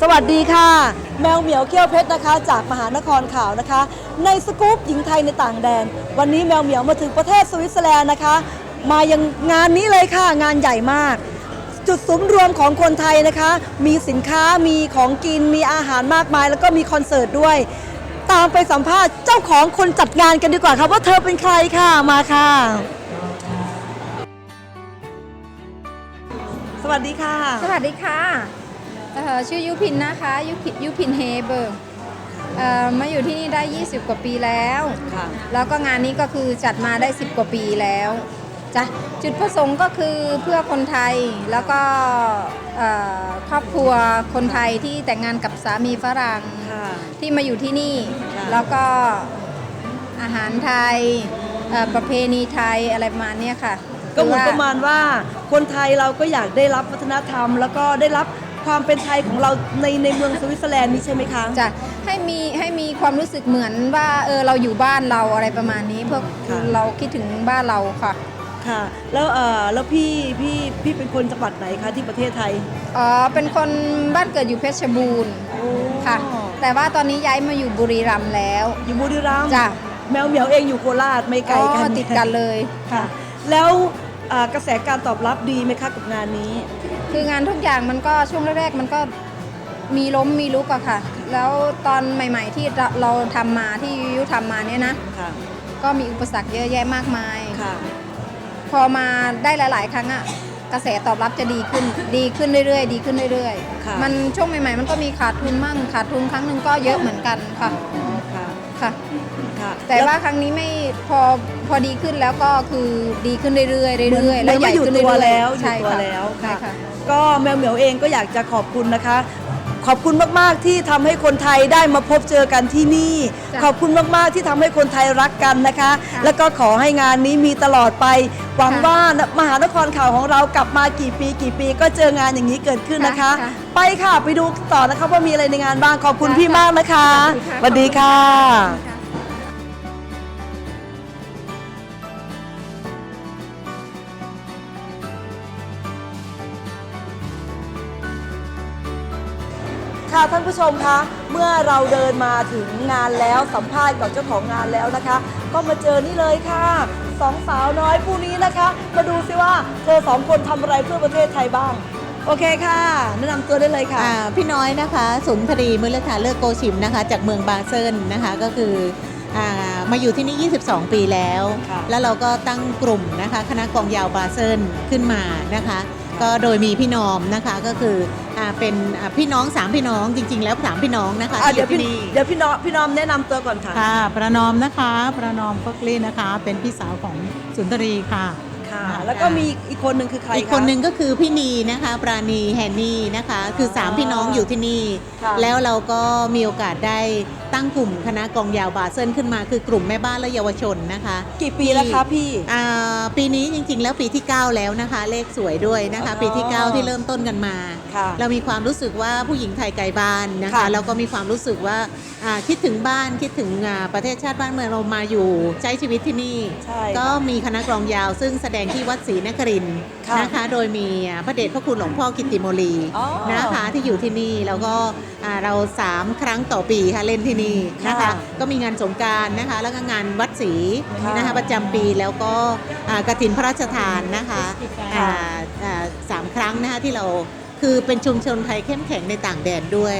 สวัสดีค่ะ แมวเหมียวเขี้ยวเพชรนะคะ จากมหานครข่าวนะคะ ในสกู๊ปหญิงไทยในต่างแดน วันนี้แมวเหมียวมาถึงประเทศสวิตเซอร์แลนด์นะคะ มายังงานนี้เลยค่ะ งานใหญ่มาก จุดศูนย์รวมของคนไทยนะคะ มีสินค้ามีของกินมีอาหารมากมาย แล้วก็มีคอนเสิร์ตด้วย ตามไปสัมภาษณ์เจ้าของคนจัดงานกันดีกว่าค่ะว่าเธอเป็นใครค่ะมาค่ะ สวัสดีค่ะ สวัสดีค่ะ เอ่อชื่อยุพินนะคะยุพิยุพินเฮเบิร์กเอ่อมาอยู่ที่นี่ได้ 20 กว่าปีแล้ว ค่ะ แล้วก็งานนี้ก็คือจัดมาได้ 10 กว่าปีแล้วจ้ะจุดประสงค์ก็คือเพื่อคนไทยแล้วก็เอ่อครอบครัวคนไทยที่แต่งงานกับสามีฝรั่ง ค่ะ ที่มาอยู่ที่นี่ ค่ะ แล้วก็อาหารไทยเอ่อประเพณีไทยอะไรประมาณเนี้ยค่ะก็เหมือนคืประมาณว่าคนไทยเราก็อยากได้รับวัฒนธรรม แล้วก็ได้รับ ความเป็นไทยของเราในในเมืองสวิตเซอร์แลนด์นี้ใช่ไหมคะ จะให้มีให้มีความรู้สึกเหมือนว่าเออเราอยู่บ้านเราอะไรประมาณนี้เพื่อค่ะ เราคิดถึงบ้านเราค่ะค่ะ แล้วเออแล้วพี่พี่พี่เป็นคนจังหวัดไหนคะที่ประเทศไทยอ๋อเป็นคนบ้านเกิดอยู่เพชรบูรณ์ค่ะ แต่ว่าตอนนี้ย้ายมาอยู่บุรีรัมย์แล้ว อยู่บุรีรัมย์จ้ะ แมวเหมียวเองอยู่โคราชไม่ไกลกัน อ๋อติดกันเลย ค่ะแล้วเอ่อกระแสการตอบรับดีไหมคะกับงานนี้ คืองานทุกอย่างมันก็ช่วงแรกๆมันก็มีล้มมีลุกอะค่ะ แล้วตอนใหม่ ๆ ที่เราเราทำมาที่ยุทำมาเนี่ยนะ ค่ะ ก็มีอุปสรรคเยอะแยะมากมาย ค่ะ พอมาได้หลาย ๆ ครั้งอะกระแสตอบรับจะดีขึ้น ดีขึ้นเรื่อยๆ ดีขึ้นเรื่อยค่ะ ๆ มันช่วงใหม่ ๆ มันก็มีขาดทุนมั่งขาดทุนครั้งหนึ่งก็เยอะเหมือนกันค่ะค่ะค่ะค่ะ แต่ว่าครั้งนี้ไม่พอพอดีขึ้นแล้วก็คือดีขึ้นเรื่อยๆเรื่อยๆแล้แล้ววใหใหญ่ญ่อยู่ขึ้นตัวเรื่อยๆแล้วอยู่ใช่ตัวค่ะแล้วใช่ค่ะ ก็แมวเหมียวเองก็อยากจะขอบคุณนะคะ ขอบคุณมากๆที่ทำให้คนไทยได้มาพบเจอกันที่นี่จ้ะขอบคุณมากๆที่ทำให้คนไทยรักกันนะคะค่ะแล้วก็ขอให้งานนี้มีตลอดไปหวังค่ะว่ามหานครข่าวของเรากลับมากี่ปี กี่ปี ก็เจองานอย่างนี้เกิดขึ้นนะคะค่ะไปค่ะไปดูต่อนะคะว่ามีอะไรในงานบ้างขอบคุณค่ะพี่มากนะคะค่ะสวัสดีค่ะ ท่านผู้ชมคะ เมื่อเราเดินมาถึงงานแล้วสัมภาษณ์กับเจ้าของงานแล้วนะคะ ก็มาเจอนี่เลยค่ะสองสาวน้อยผู้นี้นะคะ มาดูซิว่าเธอสองคนทำอะไรเพื่อประเทศไทยบ้าง โอเคค่ะแนะนำตัวได้เลยค่ะ อ่าพี่น้อยนะคะสุนทรีมือเลขาเลิกโกชิมนะคะ จากเมืองบาเซิลนะคะก็คืออามาอยู่ที่นี่ 22 ปีแล้ว ค่ะ แล้วเราก็ตั้งกลุ่มนะคะ คณะกองยาวบาเซิลขึ้นมานะคะ ก็โดยมีพี่น้อมนะคะก็คืออาเป็นอ่าพี่น้องสามพี่น้องจริง ๆ แล้วสามพี่น้องนะคะอะที่อเดี๋ยวยู่พี่ที่นี่เดี๋ยวพี่น้องพี่น้อมแนะนำตัวก่อนค่ะ ค่ะ ประนอมนะคะ ประนอมเฟิร์กลี่นะคะ เป็นพี่สาวของสุนทรีค่ะ ค่ะ แล้วก็มีอีกคนหนึ่งคือใครอีกคนหนึ่งก็คือพี่นีนะคะ ปราณีแฮนนี่นะคะ คือ3พี่น้องอยู่ที่นี่ ค่ะ แล้วเราก็มีโอกาสได้ตั้งกลุ่มคณะกองยาวบาเซิลขึ้นมา คือกลุ่มแม่บ้านและเยาวชนนะคะ กี่ปีแล้วคะพี่ อ่าปีนี้จริงๆ แล้วปีที่ 9 แล้วนะคะ เลขสวยด้วยนะคะอ๋อปีที่ 9 ที่เริ่มต้นกันมา ค่ะเรามีความรู้สึกว่าผู้หญิงไทยไกลบ้านนะคะค่ะแล้วก็มีความรู้สึกว่าอ่าคิดถึงบ้านคิดถึงอ่าประเทศชาติบ้านเมืองเรามาอยู่ใช้ชีวิตที่นี่ ใช่ก็มีคณะกลองยาวซึ่งแสดงที่วัดศรีนครินทร์ค่ะนะคะ โดยมีอ่าพระเดชพระคุณหลวงพ่อกิตติโมลีอ๋อ นะคะที่อยู่ที่นี่แล้วก็อ่าเราสามครั้งต่อปีค่ะเล่นที่นี่นะคะ ค่ะก็มีงานสงกรารนะคะ แล้วก็งานวัดศรีค่ะนะคะประจำปีแล้วก็อ่ากฐินพระราชทานนะคะอ่าอ่าสามครั้งนะคะที่เราคือเป็นชุมชนไทยเข้มแข็งในต่างแดนด้วย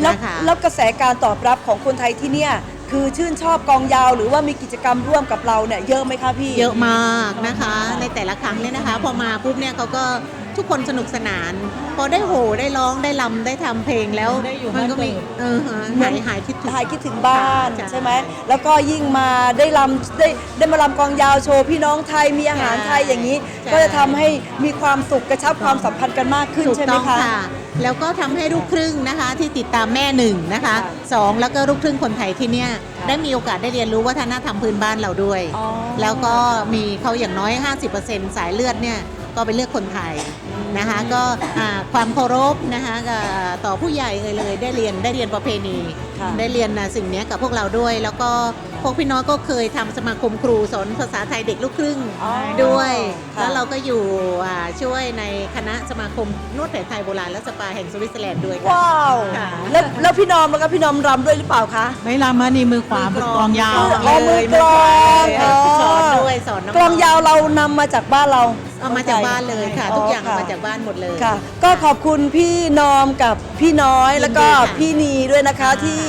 แล้วนะคะ แล้วกระแสการตอบรับของคนไทยที่เนี่ยคือชื่นชอบกองยาว หรือว่ามีกิจกรรมร่วมกับเราเนี่ยเยอะไหมคะพี่ เยอะมากนะคะในแต่ละครั้งเนี่ยนะคะ พอมาปุ๊บเนี่ยเขาก็ ทุกคนสนุกสนาน พอได้โหได้ร้องได้ลำได้ทำเพลงแล้วได้อยู่มันก็มีบ้านเกิดเออฮะเหมือหานยหายคิดถึงหายคิดถึงบ้านค่ะใช่ไหมแล้วก็ยิ่งมาได้ลำได้ได้มาลำกองยาวโชว์พี่น้องไทยมีอาหารไทยอย่างนี้ใช่ก็จะทำให้มีความสุขกระชับความสัมพันธ์กันมากขึ้นถูกใช่ไหมต้องคะค่ะแล้วก็ทำให้ลูกครึ่งนะคะที่ติดตามแม่หนึ่งนะคะค่ะสองแล้วก็ลูกครึ่งคนไทยที่เนี่ยค่ะได้มีโอกาสได้เรียนรู้วัฒนธรรมพื้นบ้านเราด้วยอ๋อแล้วก็มีเขาอย่างน้อย 50%สายเลือดเนี่ย ก็เป็นเลือดคนไทยนะคะก็อ่าความเคารพนะคะกับต่อผู้ใหญ่เอ่ยเลยได้เรียนได้เรียนประเพณีค่ะได้เรียนอะสิ่งเนี้ยกับพวกเราด้วย แล้วก็พวกพี่น้องก็เคยทำสมาคมครูสอนภาษาไทยเด็กลูกครึ่งอ๋อด้วยค่ะแล้วเราก็อยู่อ่าช่วยในคณะสมาคมนวดแผนไทยโบราณและสปาแห่งสวิตเซอร์แลนด์ด้วยค่ะว้าวค่ะแล้วแล้วพี่นอมแล้วก็พี่นอมรำด้วยหรือเปล่าคะไม่ลามานี่มือขวามือกลองยาวอ๋อมือกลองเออสอนด้วยสอนน้องๆกลองยาวเรานำมาจากบ้านเรา เอามาจากบ้านเลยค่ะ ทุกอย่างค่ะเอามาจากบ้านหมดเลย ค่ะ ก็ขอบคุณพี่นอมกับพี่น้อยแล้วก็ยินดีค่ะพี่นีด้วยนะคะค่ะที่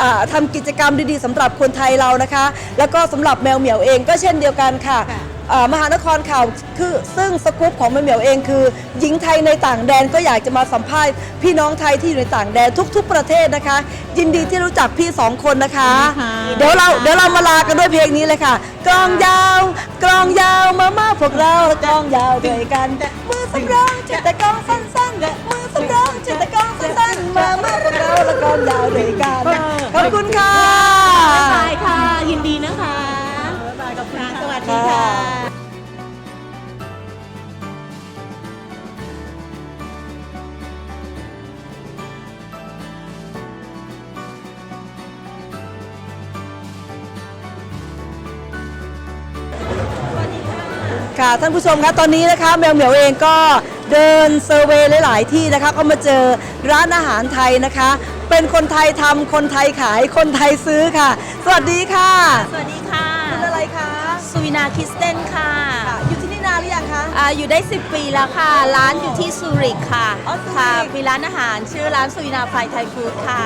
อ่าทำกิจกรรมดีๆสำหรับคนไทยเรานะคะ แล้วก็สำหรับแมวเหมียวเองก็เช่นเดียวกันค่ะ ค่ะอ่า มหานครข่าวคือซึ่งสกู๊ปของแมวเหมียวเองคือ หญิงไทยในต่างแดนก็อยากจะมาสัมภาษณ์พี่น้องไทยที่อยู่ในต่างแดนทุก ๆ ประเทศนะคะ ยินดีที่รู้จักพี่สองคนนะคะค่ะเดี๋ยวเราเดี๋ยวเรามาลากันด้วยเพลงนี้เลยค่ะ กลองยาว กลองยาวมามาพวกเรากลองยาวด้วยกันมือสำรองเจ็ดแต่กลองสั้นๆมือสำรองเจ็ดแต่กลองสั้นๆมามาพวกเราแล้วกลองยาวด้วยกันขอบคุณค่ะบ๊ายบายค่ะยินดีนะคะ วัสดีค่ะค่ะท่านผู้ชมคะตอนนี้นะคะแมวเหมียวเองก็เดินเซอร์เวย์หลาย ๆ ที่นะคะก็มาเจอร้านอาหารไทยนะคะ เป็นคนไทยทำคนไทยขายคนไทยซื้อค่ะ สวัสดีค่ะ สวัสดี วินาคริสเตนค่ะค่ะอยู่ที่นี่นานหรือยังคะ อ่าอยู่ได้ 10 ปีแล้วค่ะ ร้านอยู่ที่ซูริกค่ะอ๋อซูริก ค่ะมีร้านอาหารชื่อร้านสุวินาไฟไทยฟู้ดค่ะ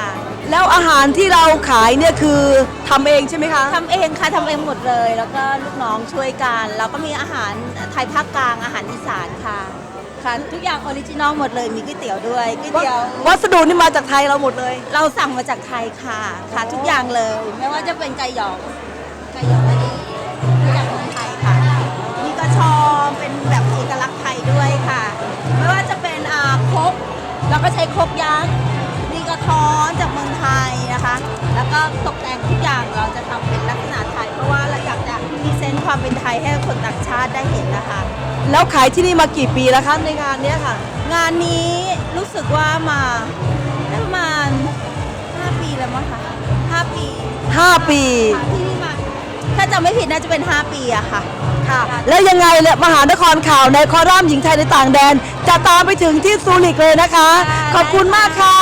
แล้วอาหารที่เราขายเนี่ยคือทำเองใช่ไหมคะทำเองค่ะทำเองหมดเลย แล้วก็ลูกน้องช่วยกันแล้วก็มีอาหารไทยภาคกลางอาหารอีสานค่ะค่ะทุกอย่างออริจินอลหมดเลยมีก๋วยเตี๋ยวด้วยก๋วยเตี๋ยว วัสดุนี่มาจากไทยเราหมดเลย เราสั่งมาจากไทยค่ะ ค่ะทุกอย่างเลย ไม่ว่าจะเป็นไก่หยองไก่หยอง อมเป็นแบบเอกลักษณ์ไทยด้วยค่ะ ไม่ว่าจะเป็นอ่าครกเราก็ใช้ครกยักษ์มีกระท้อนจากเมืองไทยนะคะ แล้วก็ตกแต่งทุกอย่างเราจะทำเป็นลักษณะไทย เพราะว่าเราอยากจะพรีเซนต์ความเป็นไทยให้คนต่างชาติได้เห็นนะคะ แล้วขายที่นี่มากี่ปีแล้วคะในงานเนี้ยค่ะ งานนี้รู้สึกว่ามาได้ประมาณ 5 ปีแล้วมั้งคะ5ปี 5 ปีค่ะที่นี่มา ถ้าจำไม่ผิดน่าจะเป็น 5 ปีอะค่ะค่ะ แล้วยังไงเนี่ยมหานครข่าวในคอลัมน์หญิงไทยในต่างแดน จะตามไปถึงที่ซูริกเลยนะคะค่ะขอบคุณมากค่ะ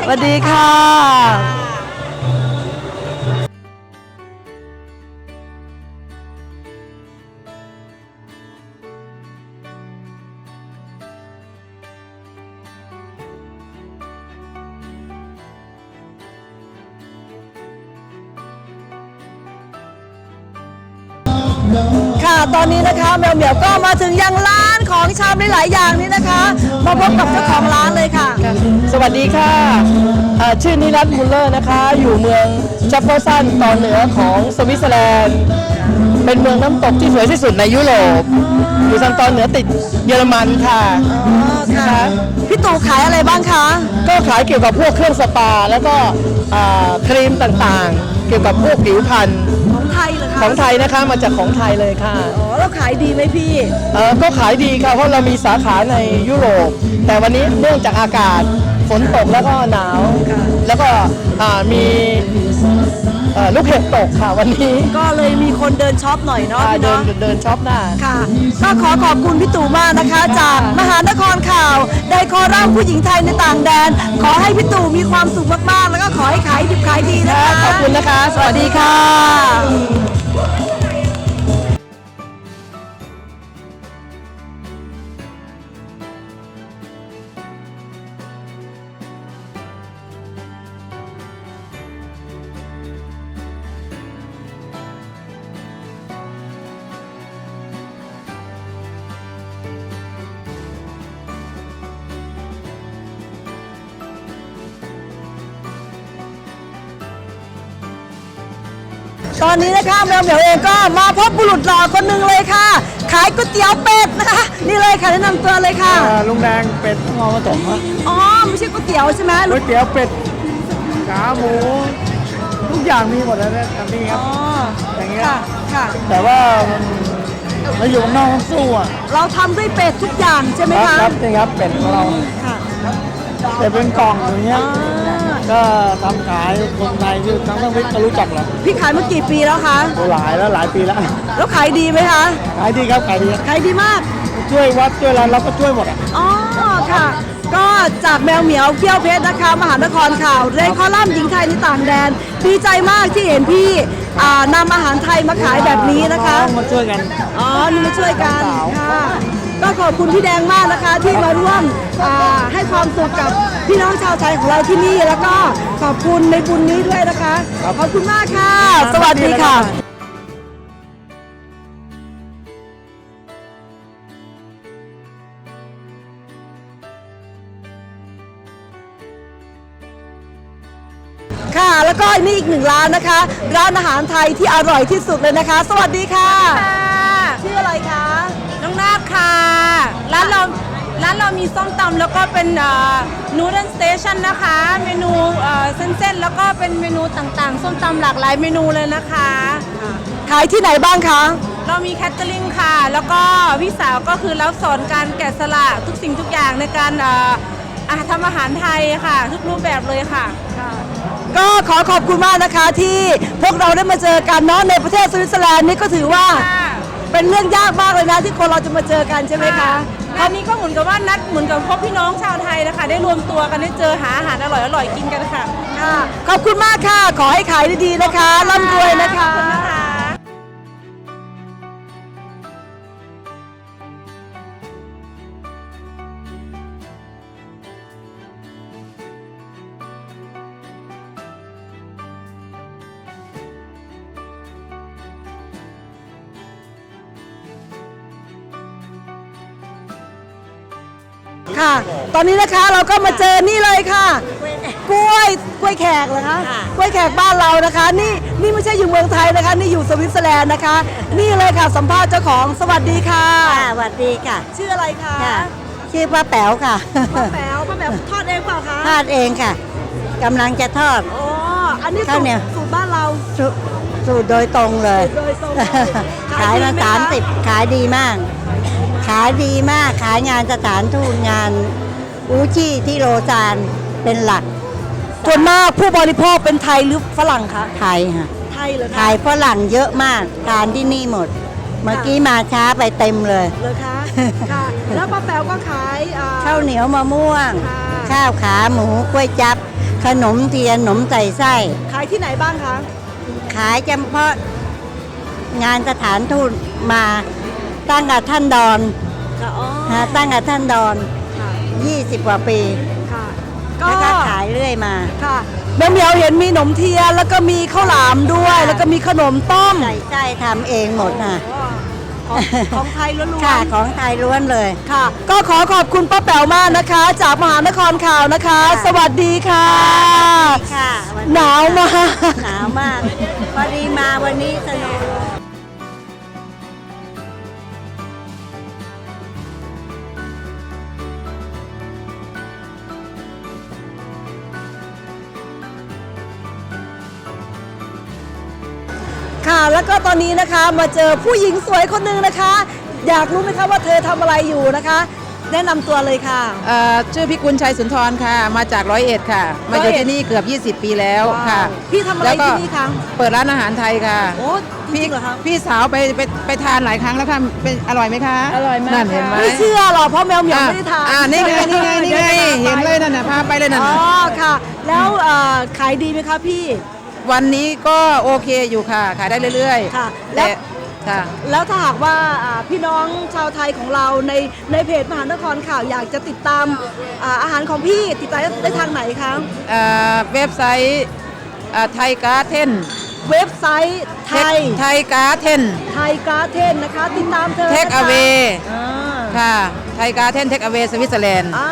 สวัสดีค่ะ ตอนนี้นะคะแมวเหมียวก็มาถึงยังร้านของชำหลายๆอย่างนี้นะคะ มาพบกับเจ้าของร้านเลยค่ะ สวัสดีค่ะอ่าชื่อนิรัตน์มุลเลอร์นะคะ อยู่เมืองชัปเปอร์ซันตอนเหนือของสวิตเซอร์แลนด์ เป็นเมืองน้ำตกที่สวยที่สุดในยุโรป อยู่ทางตอนเหนือติดเยอรมันค่ะอ๋อค่ะพี่ตู่ขายอะไรบ้างคะ ก็ขายเกี่ยวกับพวกเครื่องสปา แล้วก็อ่าครีมต่างๆ เกี่ยวกับพวกผิวพรรณ ของไทยเหรอคะของไทยนะคะมาจากของไทยเลยค่ะอ๋อแล้วขายดีไหมพี่เอ่อก็ขายดีค่ะเพราะเรามีสาขาในยุโรป แต่วันนี้เนื่องจากอากาศฝนตกแล้วก็หนาว แล้วก็อ่ามีเอ่อลูกเห็บตกค่ะวันนี้ก็เลยมีคนเดินช็อปหน่อยเนาะอ่าพี่เดินเนาะเดินช็อปได้ ค่ะ ก็ขอขอบคุณพี่ตู่มากนะคะ จากมหานครข่าวไดคอรัมน์ผู้หญิงไทยในต่างแดน ขอให้พี่ตู่มีความสุขมากๆ แล้วก็ขอให้ขายดิบขายดีนะคะ ขอบคุณนะคะ สวัสดีค่ะ Woo! ตอนนี้นะคะแมวเหมียวเองก็มาพบบุรุษหล่อคนหนึ่งเลยค่ะ ขายก๋วยเตี๋ยวเป็ดนะคะ นี่เลยค่ะแนะนำตัวเลยค่ะลุงแดงเป็ดมอมาตมฮะอ๋อไม่ใช่ก๋วยเตี๋ยวใช่ไหมก๋วยเตี๋ยวเป็ดขาหมู ทุกอย่างมีหมดแล้วนะอันนี้คอ๋รัอบอย่างเงี้ย ค่ะค่ะ แต่ว่ามันมาอยู่ข้างนอกต้องสู้อะเราทำด้วยเป็ดทุกอย่างใช่ไหมครัคะครับนี่ครับเป็ดของเราค่ะ เป็ดเป็นกล่องอย่างเงี้ย อ่า ก็ทำขายคนไทยที่ทั้งทั้งวิทย์ก็รู้จักแหละพี่ขายมากี่ปีแล้วคะ โอ้หลายแล้วหลายปีแล้วแล้วขายดีไหมคะ ขายดีครับขายดีขายดีมาก ช่วยวัดช่วยอะไรเราก็ช่วยหมดอะอ๋อค่ะ ก็จากแมวเหมียวเขี้ยวเพชรนะคะ มหานครข่าวในคอลัมน์หญิงไทยในต่างแดน ดีใจมากที่เห็นพี่อ่านำอาหารไทยมาขายแบบนี้นะคะ มาช่วยกัน อ๋อนี่มาช่วยกันสาวค่ะก็ขอบคุณพี่แดงมากนะคะที่มาร่วมอ่าให้ความสุขกับ พี่น้องชาวไทยของเราที่นี่แล้วก็ขอบคุณในบุญนี้ด้วยนะคะขอบคุณมากค่ะ สวัสดีค่ะค่ะแล้วก็นี่อีกหนึ่งร้านนะคะ ร้านอาหารไทยที่อร่อยที่สุดเลยนะคะ สวัสดีค่ะ ชื่ออะไรคะ น้องนาคค่ะ ร้านเรา ร้านเรามีส้มตำแล้วก็เป็นนูเดิลสเตชันนะคะ เมนูเอ่อเส้นๆแล้วก็เป็นเมนูต่างๆ ส้มตำหลากหลายเมนูเลยนะคะ ขายที่ไหนบ้างคะ เรามีแคตเตอริงค่ะ แล้วก็พี่สาวก็คือรับสอนการแกะสลักทุกสิ่งทุกอย่างในการเอ่ออะทำอาหารไทยค่ะ ทุกรูปแบบเลยค่ะ ก็ขอขอบคุณมากนะคะที่พวกเราได้มาเจอกันเนาะในประเทศสวิตเซอร์แลนด์นี่ก็ถือว่าค่ะเป็นเรื่องยากมากเลยนะที่คนเราจะมาเจอกันใช่ไหมคะ งานนี้ก็เหมือนกับว่านัดเหมือนกับพบพี่น้องชาวไทยนะคะ ได้รวมตัวกันได้เจอหาอาหารอร่อยๆกินกันค่ะ ค่ะขอบคุณมากค่ะ ขอให้ขายดีๆนะคะร่ำรวยนะคะ คุณนะคะค่ะ ตอนนี้นะคะเราก็มาเจอนี่เลยค่ะ กล้วยกล้วยแขกเหรอคะกล้วยแขกบ้านเรานะคะ นี่นี่ไม่ใช่อยู่เมืองไทยนะคะ นี่อยู่สวิตเซอร์แลนด์นะคะ นี่เลยค่ะสัมภาษณ์เจ้าของสวัสดีค่ะ ค่ะสวัสดีค่ะ ชื่ออะไรคะค่ะ ชื่อป้าแป๋วค่ะป้าแป๋วป้าแป๋วทอดเองเปล่าคะทอดเองค่ะกำลังจะทอด อ๋ออันนี้สูข้าวตเหนียวรสูตรบ้านเราสูสูตรโดยตรงเลย โดยตรงเลยขายมาดีไหสามสิบคะขายดีมาก ขายดีมากขายงานสถานทูตงาน อูชี่ที่โรซานเป็นหลักส่วนมากผู้บริโภคเป็นไทยหรือฝรั่งคะไทยค่ะไทยเหรอไทคะยฝรั่งเยอะมากทานที่นี่หมด เมื่อกี้มาช้าไปเต็มเลยเหรอคะค่ะแล้วป้าแป๋วก็ขายอ่ข้าวเหนียวมะม่วง ค่ะ ข้าวขาหมูกล้วยจับ ขนมเทียนขนมใส่ไส้ ขายที่ไหนบ้างคะขายเฉพาะงานสถานทูตมา ตั้งกับท่านดอนค่ะอ๋อฮะตั้งกับท่านดอน ค่ะ20 กว่าปี ค่ะก็แล้วก็ขายเรื่อยมา ค่ะแมวเหมียวเห็นมีขนมเทียนแล้วก็มีข้าวหลามด้วย ค่ะ แล้วก็มีขนมต้ม ใส่ไส้ทำเองหมดค่ะของของไทยล้วนค่ะของไทยล้วนเลยๆค่ะ ก็ขอขอบคุณป้าแป๋วมากนะคะ จากมหานครข่าวนะคะ ค่ะ สวัสดีค่ะ ค่ะวัหนาวมาก หนาวมาก พอดีมาวันนี้สนุก ค่ะแล้วก็ตอนนี้นะคะมาเจอผู้หญิงสวยคนหนึ่งนะคะ อยากรู้ไหมคะว่าเธอทำอะไรอยู่นะคะ แนะนำตัวเลยค่ะ เอ่อชื่อพิกุลชัยสุนทรค่ะ มาจากร้อยเอ็ดค่ะ มาอยู่ร้อยเอ็ดที่นี่เกือบ 20 ปีแล้วค่ะว้าวพี่ทำอะไรแล้วก็ที่นี่คะ เปิดร้านอาหารไทยค่ะ โอ้จริงเหรอคะพี่สาวไปไปไปทานหลายครั้งแล้วค่ะเป็นอร่อยไหมคะอร่อยมากนั่นเห็นไหมไม่เชื่อหรอกเพราะแมวเหมียวไม่ได้ทานอ่านี่ไงนี่ไงนี่ไงดี๋ยวจะพาไปเห็นเลยนั่นน่ะพาไปเลยนั่นอ๋อน่ะค่ะ แล้วเอ่อขายดีไหมคะพี่ วันนี้ก็โอเคอยู่ค่ะ ขายได้เรื่อยๆค่ะแล้วแต่ค่ะแล้วแล้วถ้าหากว่าอ่าพี่น้องชาวไทยของเราในในเพจมหานครข่าวอยากจะติดตามอาอาหารของพี่ติดตามได้ทางไหนคะ เอ่อเว็บไซต์ไทยการ์เทนเว็บไซต์ไทยไทยการ์เทน ไทยการ์เทนนะคะ ติดตามเธอเทคนะคะอเวอ่าค่ะไทยการ์เทนเทคอเวสวิตเซอร์แลนด์ อ่า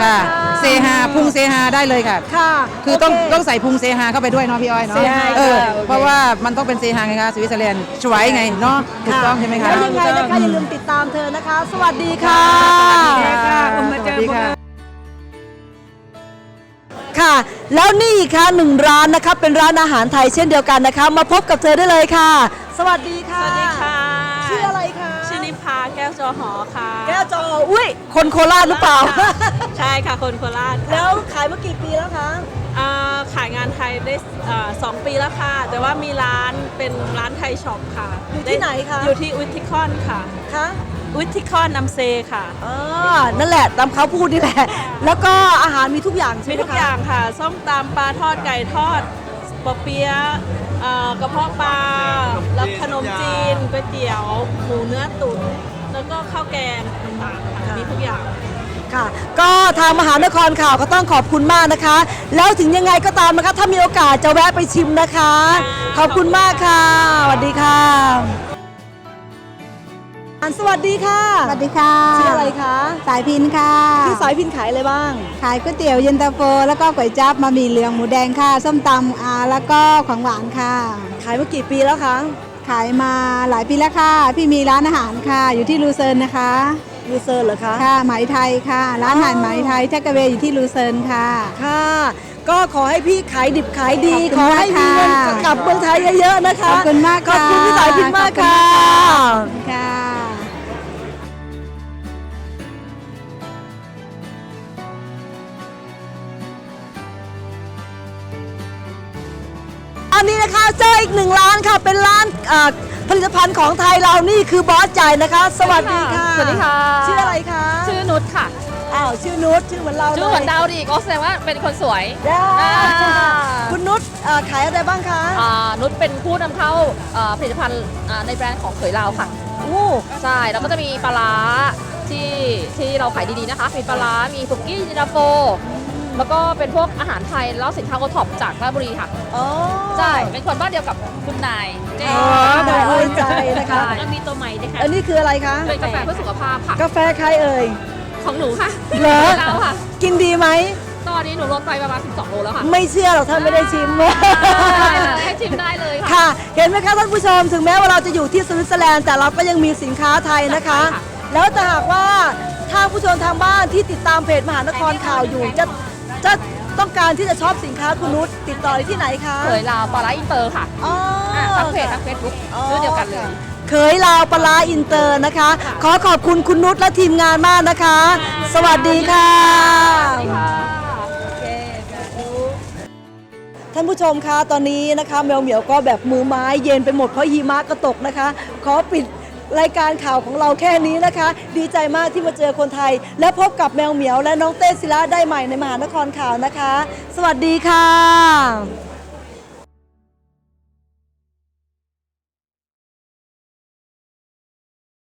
ค่ะ เซฮาพุงเซฮาได้เลยค่ะ ค่ะคือต้องโเคต้องใส่พุงเซฮาเข้าไปด้วยเนาะพี่อ้อยเนาะเซฮาเออค่ะโอเค เพราะว่ามันต้องเป็นเซฮาไงคะสวิตเซอร์แลนด์ช่วยไงเนาะถูกต้องใช่ไหมคะ แล้วยังไงนะคะอย่าลืมติดตามเธอนะคะ สวัสดีค่ะ ค่ะมาเจอค่ะค่ะ แล้วนี่อีกค่ะหนึ่งร้านนะคะเป็นร้านอาหารไทยเช่นเดียวกันนะคะ มาพบกับเธอได้เลยค่ะ สวัสดีค่ะ สวัสดีค่ะชื่ชื่ออะไรคะ ชื่อนิพาแก้วจอหอค่ะแก้วจ ออุ้ยคนโคราชหรือเปล่า ใช่ค่ะคนโคราชค่ะแล้วขายมากี่ปีแล้วคะอ่าขายงานไทยได้อ่าสองปีแล้วค่ะ แต่ว่ามีร้านเป็นร้านไทยช็อปค่ะอยู่ที่ไหนคะอยู่ที่อุทิคอนค่ะคะอุทิคอนนำเซค่ะอ่านั่นแหละตามเขาพูดนี่แหละ แล้วก็อาหารมีทุกอย่างใช่มีไหมทุกคะอย่างค่ะส้มตำปลาทอดไก่ทอดปอเปี๊ยะเอ่อกระเพาะปลาแล้วขนมจีนก๋วยเตี๋ยวหมูเนื้อตุ๋น แล้วก็ข้าวแกงต่างๆค่ะมีทุกอย่าง ค่ะ ก็ทางมหานครข่าวก็ต้องขอบคุณมากนะคะ แล้วถึงยังไงก็ตามนะคะ ถ้ามีโอกาสจะแวะไปชิมนะคะ ขอบคุณมากค่ะสวัสดีค่ะอันสวัสดีค่ะสวัสดีค่ะชื่ออะไรคะสายพินค่ะพี่สายพินขายอะไรบ้าง ขายก๋วยเตี๋ยวเย็นตาโฟแล้วก็ก๋วยจั๊บมามีเหลืองหมูแดงค่ะ ส้มตำอ่าแล้วก็ของหวานค่ะ ขายมากี่ปีแล้วคะ ขายมาหลายปีแล้วค่ะ พี่มีร้านอาหารค่ะ อยู่ที่ลูเซิร์นนะคะ ยูเซอร์เหรอคะ ค่ะไหมไทยค่ะ ร้านอาหารไหมไทยแทกเวย์อยู่ที่ลูเซิร์นค่ะ ค่ะ ก็ขอให้พี่ขายดิบขายดี ขขอบอคุณให้มีเงินมากค่ะกลับเมืองไทยเยอะๆนะคะ ขอบคุณมากขอบค่ะคุณพี่สายพินมากค่ะ ขอบคุณค่ะ อันนี้นะคะเจออีกหนึ่งร้านค่ะ เป็นร้านเอ่อผลิตภัณฑ์ของไทยเรานี่คือบอสใหญ่นะคะ สวัสดีค่ะ สวัสดีค่ะ ชื่ออะไรคะ ชื่อนุชค่ะ อ้าว ชื่อนุช ชื่อเหมือนเราชื่อเหมือนดาวดีก็แสดงว่าเป็นคนสวยได้อ่าคุณนุชเอ่อขายอะไรบ้างคะอ่านุชเป็นผู้นำเข้าเอ่อผลิตภัณฑ์อ่าในแบรนด์ของเขยลาวค่ะโอ้ใช่ แล้วก็จะมีปลาร้าที่ที่เราขายดีๆนะคะ มีปลาร้ามีสุกี้จินาโฟ แล้วก็เป็นพวกอาหารไทยแล้วสินค้าโอท็อปจากราชบุรีค่ะอ๋อใช่เป็นคนบ้านเดียวกับคุณนายเจ๊อ๋อได้ไว้ใจนะคะ แล้วมีตัวใหม่ด้วยค่ะอันนี้คืออะไรคะ เป็นกาแฟเพื่อสุขภาพค่ะกาแฟใครเอ่ย ของหนูค่ะเหรอ เราค่ะ กินดีไหมตอนนี้หนูลดไปประมาณ 12 โลแล้วค่ะ ไม่เชื่อหรอกท่านไม่ได้ชิมได้เลยให้ชิมได้เลยค่ะ ค่ะ เห็นไหมคะท่านผู้ชม ถึงแม้ว่าเราจะอยู่ที่สวิตเซอร์แลนด์แต่เราก็ยังมีสินค้าไทยนะคะใช่ค่ะแล้วแต่หากว่าถ้าผู้ชมทางบ้านที่ติดตามเพจมหานครข่าวอยู่จะ จะต้องการที่จะชอบสินค้าคุณนุชติดต่อได้ที่ไหนคะเขยลาวปลาร้าอินเตอร์ค่ะอ๋ออ่าทั้งเพจทั้งเฟซบุ๊กชื่อเดียวกันเลย เคยลาวปลาร้าอินเตอร์นะคะ ขอขอบคุณคุณนุชและทีมงานมากนะคะ สวัสดีค่ะท่านผู้ชมคะตอนนี้นะคะแมวเหมียวก็แบบมือไม้เย็นไปหมดเพราะหิมะก็ตกนะคะ ขอปิด รายการข่าวของเราแค่นี้นะคะ ดีใจมากที่มาเจอคนไทย และพบกับแมวเหมียวและน้องเต้ศิระได้ใหม่ในมหานครข่าวนะคะ สวัสดีค่ะ